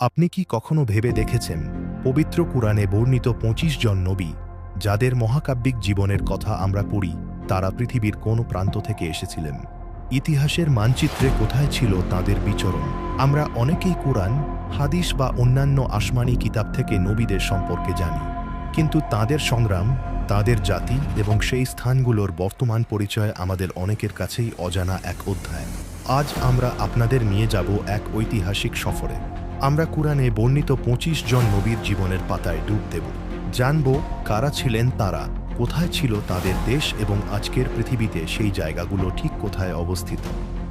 আপনি কি কখনো ভেবে দেখেছেন, পবিত্র কুরআনে বর্ণিত পঁচিশ জন নবী, যাদের মহাকাব্যিক জীবনের কথা আমরা পড়ি, তারা পৃথিবীর কোন প্রান্ত থেকে এসেছিলেন? ইতিহাসের মানচিত্রে কোথায় ছিল তাদের বিচরণ? আমরা অনেকেই কুরআন, হাদিস বা অন্যান্য আসমানি কিতাব থেকে নবীদের সম্পর্কে জানি। কিন্তু তাদের সংগ্রাম, তাদের জাতি এবং সেই স্থানগুলোর বর্তমান পরিচয় আমাদের অনেকের কাছেই অজানা এক অধ্যায়। আজ আমরা আপনাদের নিয়ে যাব এক ঐতিহাসিক সফরে। আমরা কুরআনে বর্ণিত পঁচিশ জন নবীর জীবনের পাতায় ডুব দেব। জানব কারা ছিলেন তারা, কোথায় ছিল তাদের দেশ এবং আজকের পৃথিবীতে সেই জায়গাগুলো ঠিক কোথায় অবস্থিত।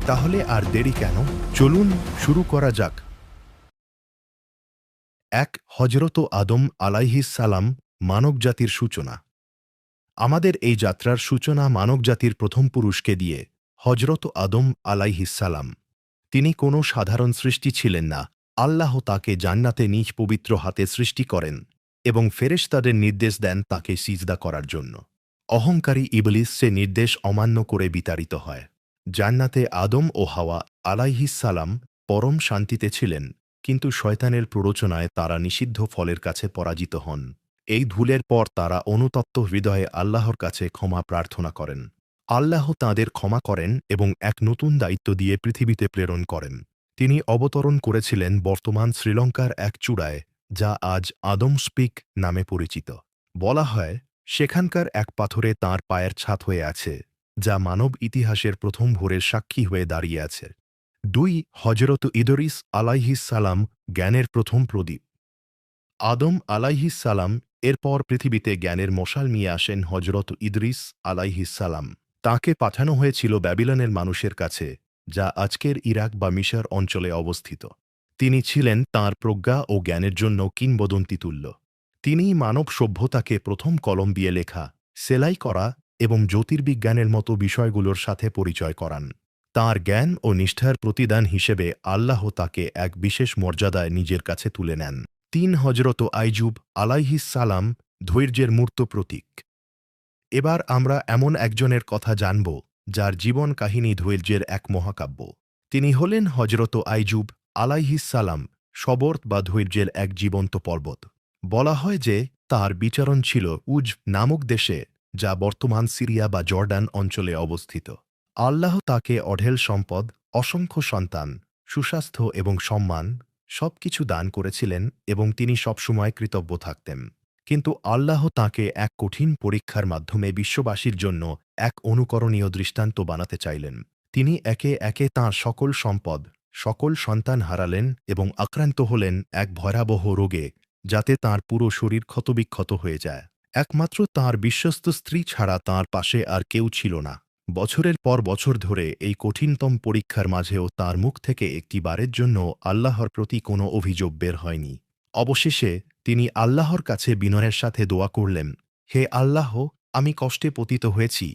তাহলে আর দেরি কেন? চলুন শুরু করা যাক। এক হজরত আদম আলাইহিস সালাম মানবজাতির সূচনা। আমাদের এই যাত্রার সূচনা মানবজাতির প্রথম পুরুষকে দিয়ে হজরত আদম আলাইহিস সালাম। তিনি কোনো সাধারণ সৃষ্টি ছিলেন না আল্লাহ তাকে জান্নাতে নিজ পবিত্র হাতে সৃষ্টি করেন এবং ফেরেশতাদের নির্দেশ দেন তাকে সিজদা করার জন্য। অহংকারী ইবলিস সে নির্দেশ অমান্য করে বিতাড়িত হয়। জান্নাতে আদম ও হাওয়া আলাইহিস সালাম পরম শান্তিতে ছিলেন, কিন্তু শয়তানের প্ররোচনায় তারা নিষিদ্ধ ফলের কাছে পরাজিত হন। এই ধুলের পর তারা অনুতপ্ত হৃদয়ে আল্লাহর কাছে ক্ষমা প্রার্থনা করেন। আল্লাহ তাঁদের ক্ষমা করেন এবং এক নতুন দায়িত্ব দিয়ে পৃথিবীতে প্রেরণ করেন। তিনি অবতরণ করেছিলেন বর্তমান শ্রীলঙ্কার এক চূড়ায়, যা আজ আদম স্পিক নামে পরিচিত। বলা হয়, সেখানকার এক পাথরে তার পায়ের ছাত হয়ে আছে, যা মানব ইতিহাসের প্রথম ভোরের সাক্ষী হয়ে দাঁড়িয়ে আছে। দুই, হজরত ইদরিস সালাম জ্ঞানের প্রথম প্রদীপ। আদম সালাম এরপর পৃথিবীতে জ্ঞানের মশাল নিয়ে আসেন হজরত ইদরিস সালাম তাঁকে পাঠানো হয়েছিল ব্যাবিলনের মানুষের কাছে। যা আজকের ইরাক বা মিশর অঞ্চলে অবস্থিত। তিনি ছিলেন তাঁর প্রজ্ঞা ও জ্ঞানের জন্য কিংবদন্তি তুল্য। তিনিই মানব সভ্যতাকে প্রথম কলম দিয়ে লেখা, সেলাই করা এবং জ্যোতির্বিজ্ঞানের মতো বিষয়গুলোর সাথে পরিচয় করান। তাঁর জ্ঞান ও নিষ্ঠার প্রতিদান হিসেবে আল্লাহ তাকে এক বিশেষ মর্যাদায় নিজের কাছে তুলে নেন। তিন হজরত আইজুব আলাইহিস সালাম ধৈর্যের মূর্ত প্রতীক। এবার আমরা এমন একজনের কথা জানব যার জীবন কাহিনী ধৈর্যের এক মহাকাব্য। তিনি হলেন হজরত আইজুব আলাইহিস সালাম সবর্ত বা ধৈর্যের এক জীবন্ত পর্বত। বলা হয় যে, তার বিচারণ ছিল উজ নামক দেশে, যা বর্তমান সিরিয়া বা জর্ডান অঞ্চলে অবস্থিত। আল্লাহ তাকে অঢেল সম্পদ, অসংখ্য সন্তান, সুস্বাস্থ্য এবং সম্মান সবকিছু দান করেছিলেন এবং তিনি সবসময় কৃতজ্ঞ থাকতেন। কিন্তু আল্লাহ তাকে এক কঠিন পরীক্ষার মাধ্যমে বিশ্ববাসীর জন্য এক অনুকরণীয় দৃষ্টান্ত বানাতে চাইলেন। তিনি একে একে তাঁর সকল সম্পদ, সকল সন্তান হারালেন এবং আক্রান্ত হলেন এক ভয়াবহ রোগে, যাতে তার পুরো শরীর ক্ষতবিক্ষত হয়ে যায়। একমাত্র তার বিশ্বস্ত স্ত্রী ছাড়া তার পাশে আর কেউ ছিল না। বছরের পর বছর ধরে এই কঠিনতম পরীক্ষার মাঝেও তার মুখ থেকে একটি বারের জন্য আল্লাহর প্রতি কোনো অভিযোগ বের হয়নি। অবশেষে তিনি আল্লাহর কাছে বিনয়ের সাথে দোয়া করলেন, হে আল্লাহ, আমি কষ্টে পতিত হয়েছি,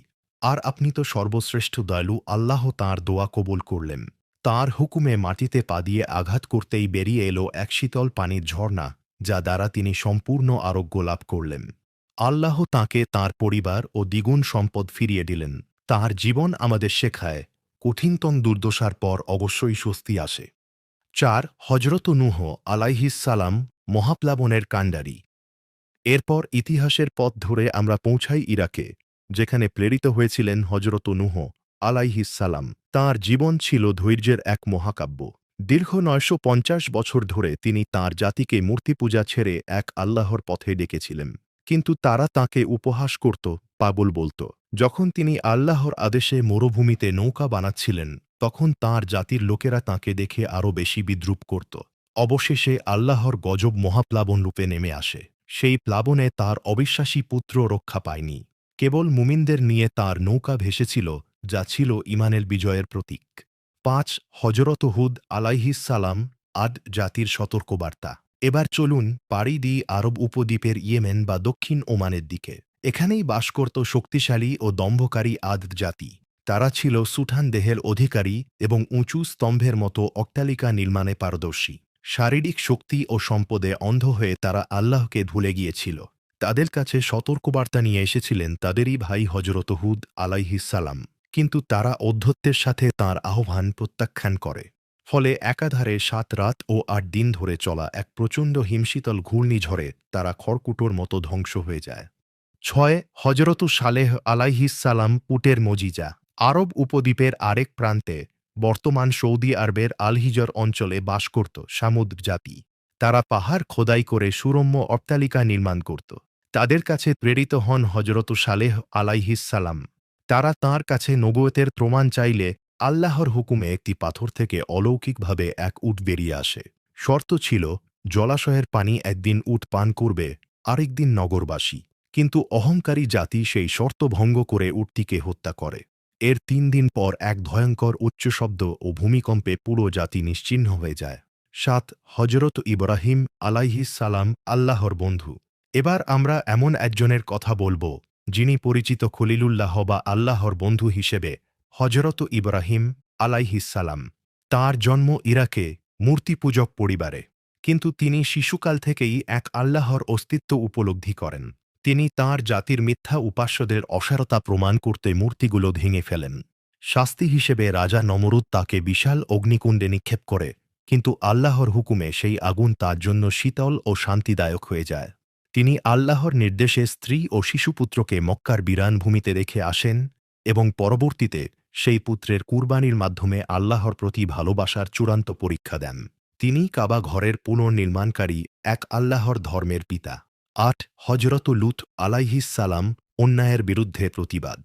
আর আপনি তো সর্বশ্রেষ্ঠ দয়ালু, আল্লাহ তাঁর দোয়া কবুল করলেন। তার হুকুমে মাটিতে পা দিয়ে আঘাত করতেই বেরিয়ে এলো এক শীতল পানির ঝর্ণা, যা দ্বারা তিনি সম্পূর্ণ আরোগ্য লাভ করলেন। আল্লাহ তাকে তার পরিবার ও দ্বিগুণ সম্পদ ফিরিয়ে দিলেন। তার জীবন আমাদের শেখায়, কঠিনতম দুর্দশার পর অবশ্যই স্বস্তি আসে। চার হজরত নুহ আলাইহিস সালাম মহাপ্লাবনের কাণ্ডারি। এরপর ইতিহাসের পথ ধরে আমরা পৌঁছাই ইরাকে, যেখানে প্রেরিত হয়েছিলেন হজরত নুহ আলাইহিস সালাম। তাঁর জীবন ছিল ধৈর্যের এক মহাকাব্য। দীর্ঘ নয়শো পঞ্চাশ বছর ধরে তিনি তার জাতিকে মূর্তি পূজা ছেড়ে এক আল্লাহর পথে ডেকেছিলেন। কিন্তু তারা তাকে উপহাস করত, পাগল বলত। যখন তিনি আল্লাহর আদেশে মরুভূমিতে নৌকা বানাচ্ছিলেন, তখন তার জাতির লোকেরা তাকে দেখে আরও বেশি বিদ্রুপ করত। অবশেষে আল্লাহর গজব মহাপ্লাবন রূপে নেমে আসে। সেই প্লাবনে তার অবিশ্বাসী পুত্র রক্ষা পায়নি। কেবল মুমিনদের নিয়ে তার নৌকা ভেসেছিল, যা ছিল ইমানের বিজয়ের প্রতীক। পাঁচ হজরত হুদ সালাম, আদ জাতির সতর্কবার্তা। এবার চলুন পাড়ি দিই আরব উপদ্বীপের ইয়েমেন বা দক্ষিণ ওমানের দিকে। এখানেই বাস করত শক্তিশালী ও দম্ভকারী আদ জাতি। তারা ছিল সুঠান দেহের অধিকারী এবং উঁচু স্তম্ভের মতো অট্টালিকা নির্মাণে পারদর্শী। শারীরিক শক্তি ও সম্পদে অন্ধ হয়ে তারা আল্লাহকে ভুলে গিয়েছিল। তাদের কাছে সতর্কবার্তা নিয়ে এসেছিলেন তাদেরই ভাই হজরত হুদ আলাইহিস সালাম। কিন্তু তারা অধ্যত্বের সাথে তার আহ্বান প্রত্যাখ্যান করে। ফলে একাধারে সাত রাত ও আট দিন ধরে চলা এক প্রচণ্ড হিমশীতল ঘূর্ণিঝড়ে তারা খড়কুটোর মতো ধ্বংস হয়ে যায়। ছয় হজরত সালেহ আলাইহিসালাম পুটের মজিজা। আরব উপদ্বীপের আরেক প্রান্তে বর্তমান সৌদি আরবের আলহিজর অঞ্চলে বাস করত সামুদ্র জাতি। তারা পাহাড় খোদাই করে সুরম্য অট্টালিকা নির্মাণ করত। তাদের কাছে প্রেরিত হন হজরত সালেহ আলাইহিসালাম তারা তার কাছে নবুয়তের প্রমাণ চাইলে আল্লাহর হুকুমে একটি পাথর থেকে অলৌকিকভাবে এক উট বেরিয়ে আসে। শর্ত ছিল, জলাশয়ের পানি একদিন উট পান করবে, আরেকদিন নগরবাসী। কিন্তু অহংকারী জাতি সেই শর্ত ভঙ্গ করে উটটিকে হত্যা করে। এর তিন দিন পর এক ভয়ঙ্কর উচ্চ শব্দ ও ভূমিকম্পে পুরো জাতি নিশ্চিহ্ন হয়ে যায়। সাত হজরত ইব্রাহিম আলাইহিস সালাম আল্লাহর বন্ধু। এবার আমরা এমন একজনের কথা বলব, যিনি পরিচিত খলিলুল্লাহ বা আল্লাহর বন্ধু হিসেবে হজরত ইব্রাহিম আলাইহিসালাম তার জন্ম ইরাকে, মূর্তিপূজক পরিবারে। কিন্তু তিনি শিশুকাল থেকেই এক আল্লাহর অস্তিত্ব উপলব্ধি করেন। তিনি তার জাতির মিথ্যা উপাস্যদের অসারতা প্রমাণ করতে মূর্তিগুলো ভেঙে ফেলেন। শাস্তি হিসেবে রাজা নমরুদ তাকে বিশাল অগ্নিকুণ্ডে নিক্ষেপ করে, কিন্তু আল্লাহর হুকুমে সেই আগুন তার জন্য শীতল ও শান্তিদায়ক হয়ে যায়। তিনি আল্লাহর নির্দেশে স্ত্রী ও শিশুপুত্রকে মক্কার বিরান ভূমিতে রেখে আসেন এবং পরবর্তীতে সেই পুত্রের কুরবানির মাধ্যমে আল্লাহর প্রতি ভালোবাসার চূড়ান্ত পরীক্ষা দেন। তিনি কাবা ঘরের পুনর্নির্মাণকারী এক আল্লাহর ধর্মের পিতা। আট হজরত লুত আলাইহিসালাম অন্যায়ের বিরুদ্ধে প্রতিবাদ।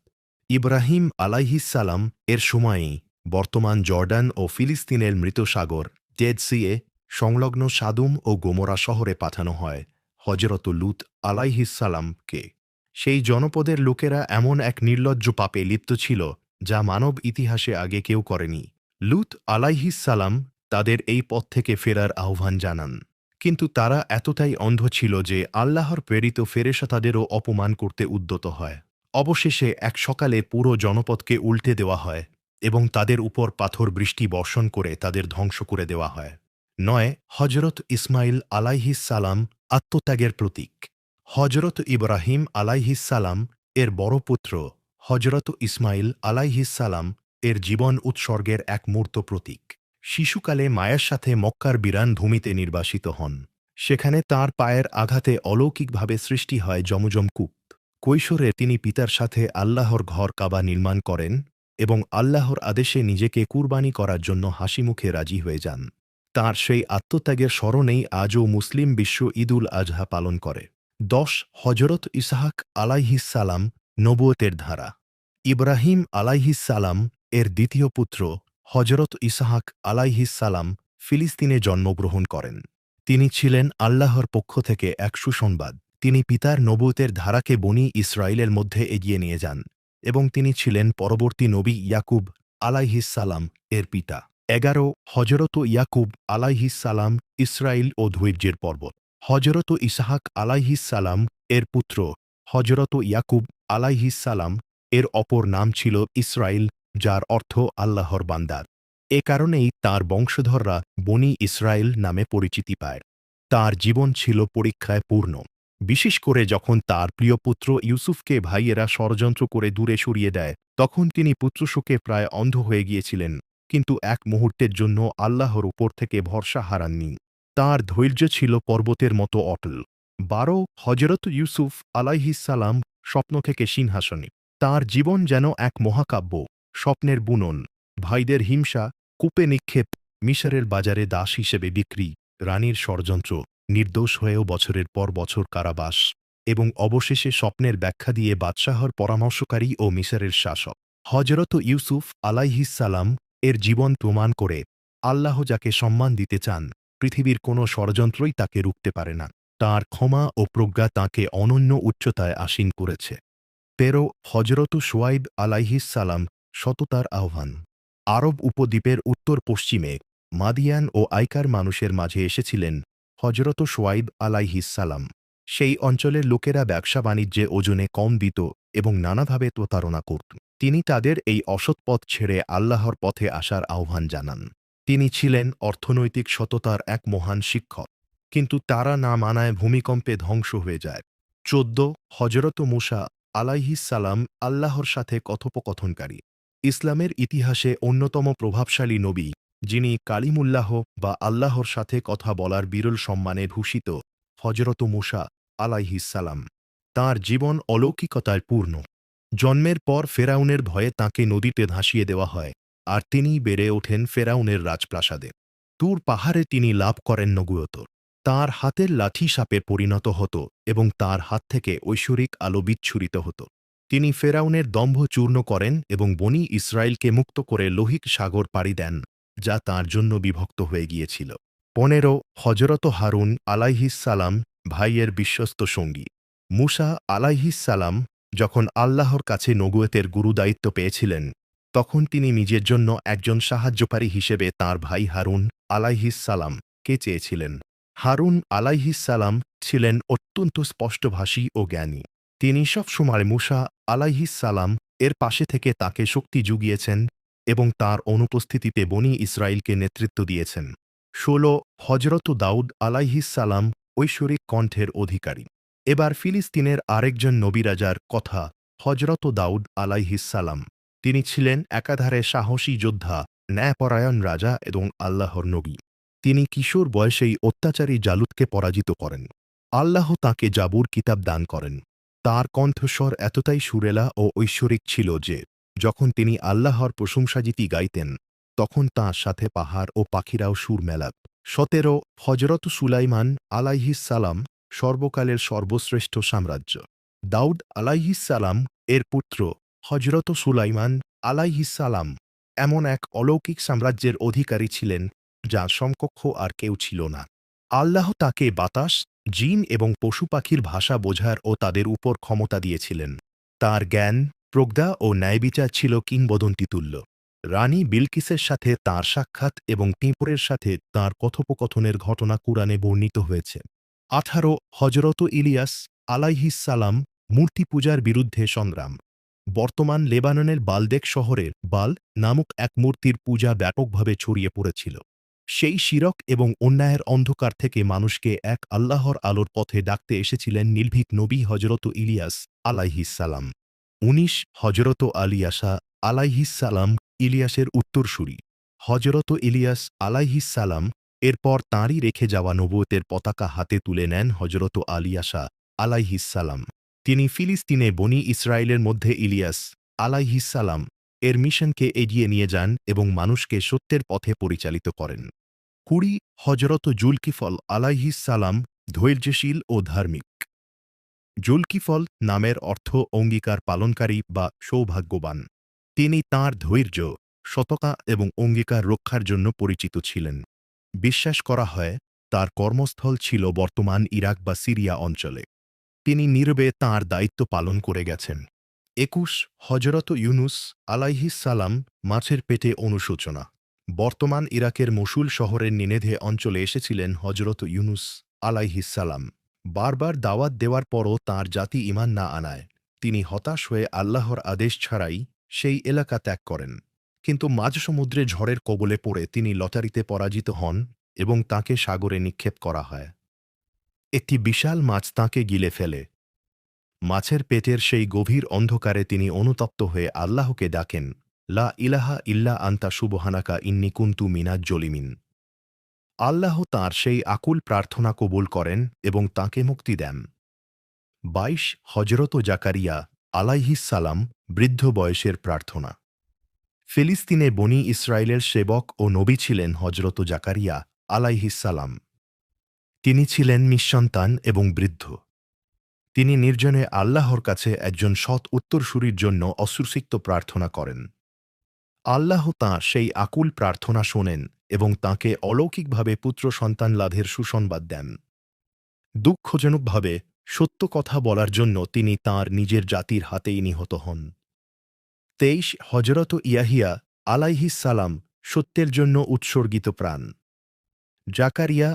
ইব্রাহিম আলাইহিসালাম এর সময়েই বর্তমান জর্ডান ও ফিলিস্তিনের মৃত সাগর ডেড সংলগ্ন সাদুম ও গোমরা শহরে পাঠানো হয় হজরত লুত আলাইহিসালামকে সেই জনপদের লোকেরা এমন এক নির্লজ্জ পাপে লিপ্ত ছিল যা মানব ইতিহাসে আগে কেউ করেনি। লুত আলাইহিসালাম তাদের এই পথ থেকে ফেরার আহ্বান জানান। কিন্তু তারা এতটাই অন্ধ ছিল যে আল্লাহর প্রেরিত ফেরেশা তাদেরও অপমান করতে উদ্যত হয়। অবশেষে এক সকালে পুরো জনপদকে উল্টে দেওয়া হয় এবং তাদের উপর পাথর বৃষ্টি বর্ষণ করে তাদের ধ্বংস করে দেওয়া হয়। নয় হজরত ইসমাইল আলাইহিসালাম আত্মত্যাগের প্রতীক। হজরত ইব্রাহিম আলাইহিসালাম এর বড় পুত্র হজরত ইসমাইল আলাইহিসালাম এর জীবন উৎসর্গের এক মূর্ত প্রতীক। শিশুকালে মায়ের সাথে মক্কার বিরান ভূমিতে নির্বাসিত হন। সেখানে তার পায়ের আঘাতে অলৌকিকভাবে সৃষ্টি হয় জমজম কূপ কৈশোরে তিনি পিতার সাথে আল্লাহর ঘর কাবা নির্মাণ করেন এবং আল্লাহর আদেশে নিজেকে কুরবানি করার জন্য হাসিমুখে রাজি হয়ে যান। তার সেই আত্মত্যাগের স্মরণেই আজও মুসলিম বিশ্ব ঈদুল আজহা পালন করে। দশ হজরত ইসাহাক আলাইহিসালাম নবুয়তের ধারা। ইব্রাহিম আলাইহিসালাম এর দ্বিতীয় পুত্র হজরত ইসাহাক আলাইহিসালাম ফিলিস্তিনে জন্মগ্রহণ করেন। তিনি ছিলেন আল্লাহর পক্ষ থেকে এক সুসংবাদ। তিনি পিতার নবুতের ধারাকে বনি ইসরায়েলের মধ্যে এগিয়ে নিয়ে যান এবং তিনি ছিলেন পরবর্তী নবী ইয়াকুব আলাইহিসালাম এর পিতা। এগারো হজরত ইয়াকুব আলাইহিসালাম ইসরায়েল ও ধৈর্যের পর্বত। হজরত ইসাহাক আলাইহিসালাম এর পুত্র হজরত ইয়াকুব আলাইহিসালাম এর অপর নাম ছিল ইসরায়েল যার অর্থ আল্লাহর বান্দার এ কারণেই তার বংশধররা বনি ইসরায়েল নামে পরিচিতি পায়। তার জীবন ছিল পরীক্ষায় পূর্ণ। বিশেষ করে যখন তার প্রিয় পুত্র ইউসুফকে ভাইয়েরা ষড়যন্ত্র করে দূরে সরিয়ে দেয়, তখন তিনি পুত্রশোকে প্রায় অন্ধ হয়ে গিয়েছিলেন। কিন্তু এক মুহূর্তের জন্য আল্লাহর উপর থেকে ভরসা হারাননি। তার ধৈর্য ছিল পর্বতের মতো অটল। বারো হজরত ইউসুফ আলাইহিসালাম স্বপ্ন থেকে সিংহাসনে। তার জীবন যেন এক মহাকাব্য। স্বপ্নের বুনন, ভাইদের হিংসা, কূপে নিক্ষেপ, মিশরের বাজারে দাস হিসেবে বিক্রি, রানীর ষড়যন্ত্র, নির্দোষ হয়েও বছরের পর বছর কারাবাস এবং অবশেষে স্বপ্নের ব্যাখ্যা দিয়ে বাদশাহর পরামর্শকারী ও মিশরের শাসক। হজরত ইউসুফ আলাইহিসালাম এর জীবন প্রমাণ করে আল্লাহ যাকে সম্মান দিতে চান, পৃথিবীর কোনো ষড়যন্ত্রই তাকে রুখতে পারে না। তার ক্ষমা ও প্রজ্ঞা তাঁকে অনন্য উচ্চতায় আসীন করেছে। তেরো হজরত সোয়াইব আলাইহিসালাম সততার আহ্বান। আরব উপদ্বীপের উত্তর পশ্চিমে মাদিয়ান ও আইকার মানুষের মাঝে এসেছিলেন হজরত সোয়াইব আলাইহিসালাম সেই অঞ্চলের লোকেরা ব্যবসা বাণিজ্যে ওজনে কম দিত এবং নানাভাবে প্রতারণা করত। তিনি তাদের এই অসৎ পথ ছেড়ে আল্লাহর পথে আসার আহ্বান জানান। তিনি ছিলেন অর্থনৈতিক সততার এক মহান শিক্ষক। কিন্তু তারা না মানায় ভূমিকম্পে ধ্বংস হয়ে যায়। চোদ্দ হজরত মুসা আলাইহিসালাম আল্লাহর সাথে কথোপকথনকারী। ইসলামের ইতিহাসে অন্যতম প্রভাবশালী নবী, যিনি কালিমুল্লাহ বা আল্লাহর সাথে কথা বলার বিরল সম্মানে ভূষিত হজরত মুসা আলাইহিসালাম তার জীবন অলৌকিকতায় পূর্ণ। জন্মের পর ফেরাউনের ভয়ে তাকে নদীতে ভাসিয়ে দেওয়া হয়, আর তিনিই বেড়ে ওঠেন ফেরাউনের রাজপ্রাসাদে। তুর পাহাড়ে তিনি লাভ করেন নগুয়ত। তার হাতের লাঠি সাপে পরিণত হতো এবং তার হাত থেকে ঐশ্বরিক আলো বিচ্ছুরিত হতো। তিনি ফেরাউনের দম্ভ চূর্ণ করেন এবং বনি ইসরায়েলকে মুক্ত করে লোহিক সাগর পাড়ি দেন, যা তার জন্য বিভক্ত হয়ে গিয়েছিল। পনেরো হজরত হারুন আলাইহিসালাম ভাইয়ের বিশ্বস্ত সঙ্গী। মুসা আলাইহিসালাম যখন আল্লাহর কাছে নগুয়েতের গুরুদায়িত্ব পেয়েছিলেন, তখন তিনি নিজের জন্য একজন সাহায্যকারী হিসেবে তার ভাই হারুন আলাইহিসালামকে চেয়েছিলেন। হারুন আলাইহিসালাম ছিলেন অত্যন্ত স্পষ্টভাষী ও জ্ঞানী। তিনি সবসময় মুসা আলাইহিসালাম এর পাশে থেকে তাকে শক্তি জুগিয়েছেন এবং তার অনুপস্থিতিতে বনি ইসরায়েলকে নেতৃত্ব দিয়েছেন। ষোলো হজরত দাউদ আলাইহিসালাম ঐশ্বরিক কণ্ঠের অধিকারী। এবার ফিলিস্তিনের আরেকজন নবীরাজার কথা হজরত দাউদ আলাইহিসালাম তিনি ছিলেন একাধারে সাহসী যোদ্ধা, ন্যায়পরায়ণ রাজা এবং আল্লাহর নবী। তিনি কিশোর বয়সেই অত্যাচারী জালুদকে পরাজিত করেন। আল্লাহ তাকে জাবুর কিতাব দান করেন। তার কণ্ঠস্বর এতটাই সুরেলা ও ঐশ্বরিক ছিল যে, যখন তিনি আল্লাহর প্রশংসাজিতি গাইতেন, তখন তাঁর সাথে পাহাড় ও পাখিরাও সুর মেলাত। সতেরো হজরত সুলাইমান আলাইহিসালাম সর্বকালের সর্বশ্রেষ্ঠ সাম্রাজ্য। দাউদ আলাইহিসালাম এর পুত্র হজরত সুলাইমান আলাইহিসালাম এমন এক অলৌকিক সাম্রাজ্যের অধিকারী ছিলেন যা সমকক্ষ আর কেউ ছিল না। আল্লাহ তাকে বাতাস জিন এবং পশু পাখির ভাষা বোঝার ও তাদের উপর ক্ষমতা দিয়েছিলেন। তার জ্ঞান, প্রজ্ঞা ও ন্যায়বিচার ছিল কিংবদন্তিতুল্য। রানী বিলকিসের সাথে তার সাক্ষাৎ এবং টিঁপরের সাথে তার কথোপকথনের ঘটনা কুরআনে বর্ণিত হয়েছে। আঠারো হজরত ইলিয়াস আলাইহিসালাম মূর্তি পূজার বিরুদ্ধে সংগ্রাম। বর্তমান লেবাননের বালদেক শহরের বাল নামক এক মূর্তির পূজা ব্যাপকভাবে ছড়িয়ে পড়েছিল। সেই শিরক এবং অন্যায়ের অন্ধকার থেকে মানুষকে এক আল্লাহর আলোর পথে ডাকতে এসেছিলেন নির্ভীক নবী হজরত ইলিয়াস আলাইহিসালাম উনিশ হজরত আলিয়াসা আলাইহিসালাম ইলিয়াসের উত্তরসূরি। হজরত ইলিয়াস আলাইহিসালাম এরপর তাঁরই রেখে যাওয়া নবুয়তের পতাকা হাতে তুলে নেন হজরত আলিয়াসা আলাইহিসালাম তিনি ফিলিস্তিনে বনি ইসরায়েলের মধ্যে ইলিয়াস আলাইহিসালাম এর মিশনকে এগিয়ে নিয়ে যান এবং মানুষকে সত্যের পথে পরিচালিত করেন। কুড়ি হজরত জুলকিফল আলাইহিসালাম ধৈর্যশীল ও ধার্মিক। জুলকিফল নামের অর্থ অঙ্গীকার পালনকারী বা সৌভাগ্যবান। তিনি তাঁর ধৈর্য শতকা এবং অঙ্গীকার রক্ষার জন্য পরিচিত ছিলেন। বিশ্বাস করা হয়, তার কর্মস্থল ছিল বর্তমান ইরাক বা সিরিয়া অঞ্চলে। তিনি নীরবে তাঁর দায়িত্ব পালন করে গেছেন। একুশ হজরত ইউনুস আলাইহিসালাম মাছের পেটে অনুশোচনা। বর্তমান ইরাকের মসুল শহরের নিনেধে অঞ্চলে এসেছিলেন হজরত ইউনুস আলাইহিসালাম বারবার দাওয়াত দেওয়ার পরও তার জাতি ইমান না আনায়। তিনি হতাশ হয়ে আল্লাহর আদেশ ছাড়াই সেই এলাকা ত্যাগ করেন। কিন্তু মাঝ সমুদ্রে ঝড়ের কবলে পড়ে তিনি লটারিতে পরাজিত হন এবং তাকে সাগরে নিক্ষেপ করা হয়। একটি বিশাল মাছ তাঁকে গিলে ফেলে। মাছের পেটের সেই গভীর অন্ধকারে তিনি অনুতপ্ত হয়ে আল্লাহকে ডাকেন, লা ইলাহা ইল্লা আন্তা সুবহানাকা ইন্নি কুন্তু মিনাজ জলিমিন। আল্লাহ তাঁর সেই আকুল প্রার্থনা কবুল করেন এবং তাকে মুক্তি দেন। বাইশ হজরত জাকারিয়া আলাইহিসালাম বৃদ্ধ বয়সের প্রার্থনা। ফিলিস্তিনে বনি ইসরায়েলের সেবক ও নবী ছিলেন হজরত জাকারিয়া আলাইহিসালাম তিনি ছিলেন নিঃসন্তান এবং বৃদ্ধ। তিনি নির্জনে আল্লাহর কাছে একজন সৎ উত্তরসূরির জন্য অশ্রুসিক্ত প্রার্থনা করেন। আল্লাহ তাঁর সেই আকুল প্রার্থনা শোনেন এবং তাঁকে অলৌকিকভাবে পুত্র সন্তান লাভের সুসংবাদ দেন। দুঃখজনকভাবে সত্য কথা বলার জন্য তিনি তার নিজের জাতির হাতেই নিহত হন। তেইশ হজরত ইয়াহিয়া সালাম সত্যের জন্য উৎসর্গিত প্রাণ। জাকারিয়া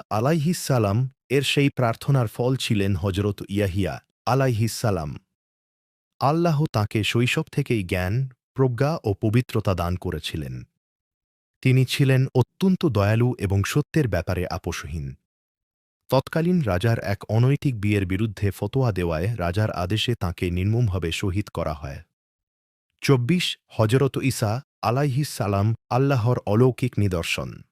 সালাম এর সেই প্রার্থনার ফল ছিলেন হজরত ইয়াহিয়া। আলাইহিস সালাম। আল্লাহ তাঁকে শৈশব থেকেই জ্ঞান, প্রজ্ঞা ও পবিত্রতা দান করেছিলেন। তিনি ছিলেন অত্যন্ত দয়ালু এবং সত্যের ব্যাপারে আপোষহীন। তৎকালীন রাজার এক অনৈতিক বিয়ের বিরুদ্ধে ফতোয়া দেওয়ায় রাজার আদেশে তাঁকে নির্মমভাবে শহীদ করা হয়। চব্বিশ হজরত ইসা আলাইহিস সালাম আল্লাহর অলৌকিক নিদর্শন।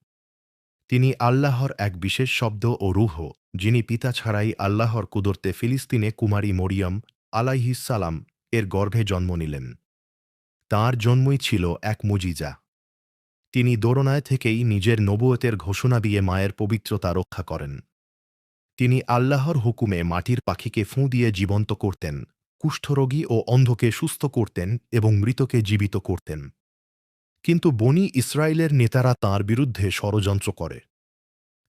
তিনি আল্লাহর এক বিশেষ শব্দ ও রুহ। যিনি পিতা ছাড়াই আল্লাহর কুদরতে ফিলিস্তিনে কুমারী মরিয়ম আলাইহিস সালাম এর গর্ভে জন্ম নিলেন। তাঁর জন্মই ছিল এক মুজিজা। তিনি দোরনায় থেকেই নিজের নবুয়তের ঘোষণা দিয়ে মায়ের পবিত্রতা রক্ষা করেন। তিনি আল্লাহর হুকুমে মাটির পাখিকে ফুঁ দিয়ে জীবন্ত করতেন, কুষ্ঠরোগী ও অন্ধকে সুস্থ করতেন এবং মৃতকে জীবিত করতেন। কিন্তু বনি ইসরায়েলের নেতারা তার বিরুদ্ধে ষড়যন্ত্র করে।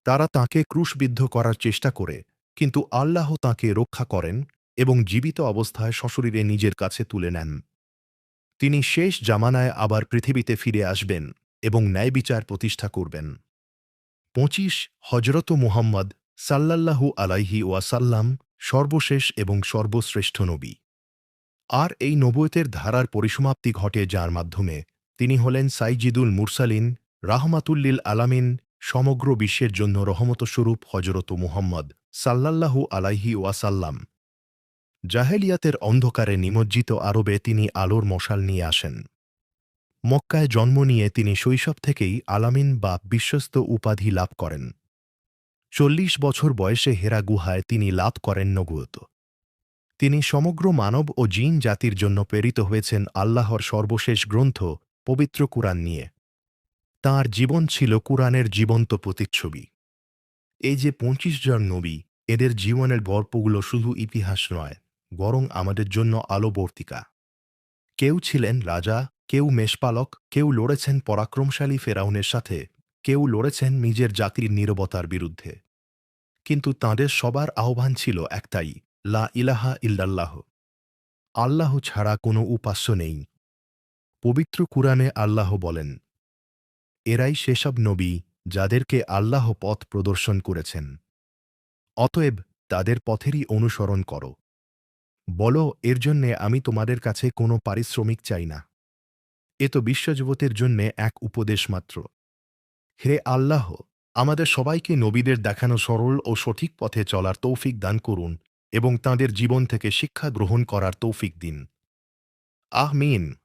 তারা তাকে ক্রুশবিদ্ধ করার চেষ্টা করে, কিন্তু আল্লাহ তাকে রক্ষা করেন এবং জীবিত অবস্থায় সশরীরে নিজের কাছে তুলে নেন। তিনি শেষ জামানায় আবার পৃথিবীতে ফিরে আসবেন এবং ন্যায় বিচার প্রতিষ্ঠা করবেন। পঁচিশ হজরত মুহাম্মদ সাল্লাল্লাহু আলাইহি ওয়াসাল্লাম সর্বশেষ এবং সর্বশ্রেষ্ঠ নবী। আর এই নবুয়তের ধারার পরিসমাপ্তি ঘটে যার মাধ্যমে তিনি হলেন সাইজিদুল মুরসালিন, রাহমাতুল্লিল আলামিন সমগ্র বিশ্বের জন্য রহমত স্বরূপ হজরত মুহাম্মদ সাল্লাল্লাহু আলাইহি ওয়াসাল্লাম। জাহেলিয়াতের অন্ধকারে নিমজ্জিত আরবে তিনি আলোর মশাল নিয়ে আসেন। মক্কায় জন্ম নিয়ে তিনি শৈশব থেকেই আলামিন বা বিশ্বস্ত উপাধি লাভ করেন। চল্লিশ বছর বয়সে হেরা গুহায় তিনি লাভ করেন নগুয়ত তিনি সমগ্র মানব ও জিন জাতির জন্য প্রেরিত হয়েছেন আল্লাহর সর্বশেষ গ্রন্থ পবিত্র কুরআন নিয়ে। তাঁর জীবন ছিল কুরআনের জীবন্ত প্রতিচ্ছবি। এই যে পঁচিশ জন নবী, এদের জীবনের গল্পগুলো শুধু ইতিহাস নয়, বরং আমাদের জন্য আলোবর্তিকা কেউ ছিলেন রাজা, কেউ মেষপালক, কেউ লড়েছেন পরাক্রমশালী ফেরাউনের সাথে, কেউ লড়েছেন নিজের জাতির নীরবতার বিরুদ্ধে। কিন্তু তাঁদের সবার আহ্বান ছিল একটাই, লা ইলাহা ইল্লাল্লাহ। আল্লাহ ছাড়া কোনো উপাস্য নেই। পবিত্র কুরআনে আল্লাহ বলেন এরাই সেসব নবী যাদেরকে আল্লাহ পথ প্রদর্শন করেছেন। অতএব তাদের পথেরই অনুসরণ করো। বলো, এর জন্যে আমি তোমাদের কাছে কোনো পারিশ্রমিক চাই না। এ তো বিশ্বজগতের জন্যে এক উপদেশ মাত্র। হে আল্লাহ, আমাদের সবাইকে নবীদের দেখানো সরল ও সঠিক পথে চলার তৌফিক দান করুন এবং তাঁদের জীবন থেকে শিক্ষা গ্রহণ করার তৌফিক দিন। আহমিন